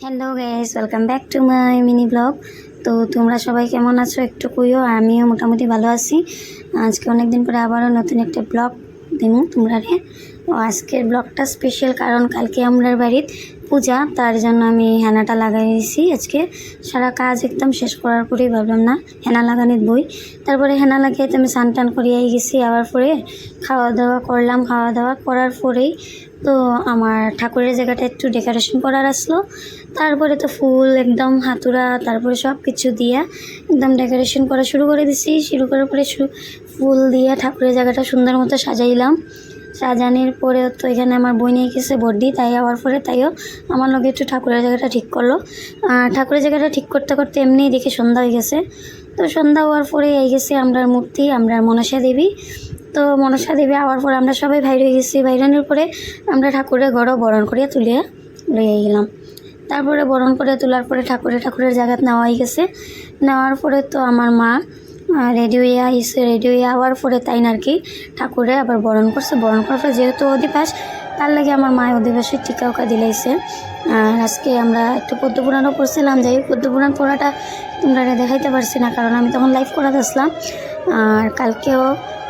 Hello guys welcome back to my mini blog তো তোমরা সবাই কেমন আছো? একটু কইও, আমিও মোটামুটি ভালো আছি। আজকে অনেক দিন পরে আবারও নতুন একটা ব্লগ দিন তোমরা আজকের ব্লগটা স্পেশাল কারণ কালকে আমরা বাড়ির পূজা, তার জন্য আমি হেনাটা লাগাই দিয়েছি আজকে। সারা কাজ একদম শেষ করার পরেই ভাবলাম, না, হেনা লাগানির বই। তারপরে হেনা লাগিয়ে আমি স্নান টান করিয়াই গেছি, আবার পরে খাওয়া দাওয়া করলাম। খাওয়া দাওয়া করার পরেই তো আমার ঠাকুরের জায়গাটা একটু ডেকোরেশন করার আসলো। তারপরে তো ফুল একদম হাতুড়া, তারপরে সব কিছু দিয়ে একদম ডেকোরেশন করা শুরু করে দিছি। শুরু করার পরে ফুল দিয়ে ঠাকুরের জায়গাটা সুন্দর মতো সাজাইলাম। সাজানোর পরে তো এখানে আমার বই নিয়ে গেছে বড্ডি তাই আবার পরে তাইও আমার লগে একটু ঠাকুরের জায়গাটা ঠিক করল। আর ঠাকুরের জায়গাটা ঠিক করতে করতে এমনি দেখে সন্ধ্যা হয়ে গেছে। তো সন্ধ্যা হওয়ার পরে এই গেছে আমরার মূর্তি, আমরা মনসা দেবী। তো মনসা দেবী আবার পরে আমরা সবাই বাইরে গেছি। বাইরানোর পরে আমরা ঠাকুরের ঘরও বরণ করিয়া তুলিয়া লইয়া গেলাম। তারপরে বরণ করে তোলার পরে ঠাকুরের ঠাকুরের জায়গাত নেওয়া হয়ে গেছে। নেওয়ার পরে তো আমার মা রেডি হয়ে আইসে রেডি হয়ে আওয়ার পরে তাই না আর কি ঠাকুরে আবার বরণ করছে। বরণ করার পরে যেহেতু অধিবাস, তার লাগে আমার মায়ের অধিবাসের টিকা উকা দিলাইছে। আর আজকে আমরা একটু পদ্মপুরাণও পড়ছিলাম, যাই হোক পদ্মপুরাণ পড়াটা তোমরা দেখাইতে পারছি না, কারণ আমি তখন লাইভ করা আসলাম। আর কালকেও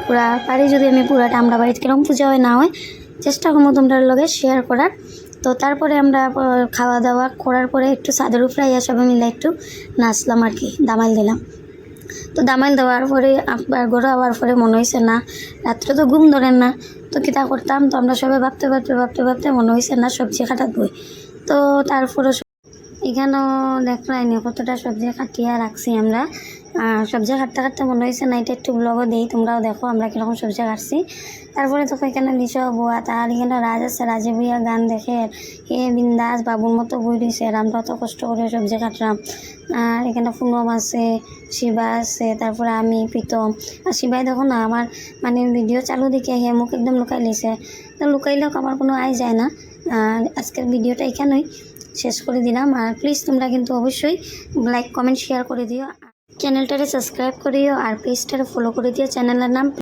পুরা পারি যদি আমি পুরাটা, আমরা বাড়িতে কীরকম পূজা হয়, না হয়, চেষ্টা করব তোমরা লগে শেয়ার করার। তো তারপরে আমরা খাওয়া দাওয়া করার পরে একটু চাদর উপরে সবাই মিলে একটু নাচলাম আর কি, দামাল দিলাম। তো দামাইল দেওয়ার পরে আপনার ঘরে আওয়ার পরে মনে হয়েছে না, রাত্রে তো ঘুম ধরেন না। তো কিতা করতাম, তো আমরা সবাই ভাবতে ভাবতে ভাবতে ভাবতে মনে হয়েছে না সবজি কাটাত বই। তো তারপরে এখানেও দেখলাইনি কতটা সবজি কাটিয়া রাখছি আমরা। সবজি কাটতে কাটতে মনে হয়েছে না এটা একটু ব্লগও দেই, তোমরাও দেখো, আমরা কীরকম সবজি কাটছি তারপরে তো এখানে লিচ বুয়া, তার এখানে রাজ আছে, রাজে বুইয়া গান দেখে হে বিন্দাস, বাবুর মতো বই আর আমরা অত কষ্ট করে সবজি কাটলাম আর এখানে পুনম আছে, শিবা আছে, তারপরে আমি, প্রীতম। আর শিবাই দেখো না, আমার মানে ভিডিও চালু দেখে হে মোক একদম লুকাই লিছে। তো লুকাইলেও আমার কোনো আয় যায় না। আর আজকের ভিডিওটা এখানেই শেষ করে দিলাম। আর প্লিজ তোমরা কিন্তু অবশ্যই লাইক কমেন্ট শেয়ার করে দিও। চ্যানেলটারে সাবস্ক্রাইব করিও আর পেজটারে ফলো করে দিও চ্যানেলের নাম